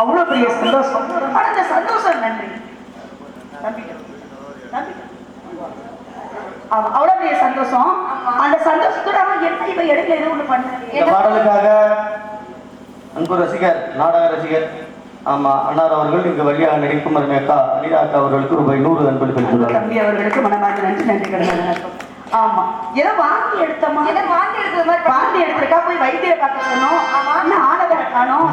அவ்வளோ பெரிய சந்தோஷம். அந்த சந்தோஷம் நன்றி. அவ்வளோ பெரிய சந்தோஷம். அந்த சந்தோஷத்தோட அவன் என்ன இவ இடையில எதுவும் ஒன்று பண்ண? பாடலுக்காக அன்பு ரசிகர் நாடக ரசிகர் ஆமா அன்னார் அவர்கள் இங்கு வழியாக நடிக்கும் அருமை அக்கா அனிதா அக்கா அவர்களுக்கு ரூபாய் நூறு அன்பளிப்பு தம்பி அவர்களுக்கு மனமார்ந்த நன்றி நன்றி கடமை ஆமா. ஏதோ வாந்தி எடுத்தமா? ஏதோ வாந்தி எடுத்தது மாதிரி வாந்தி எடுத்திருக்கா? போய் வைத்தியரை பார்க்க சொன்னோம். ஆமா. இன்னும் ஆனவரை காணோம்.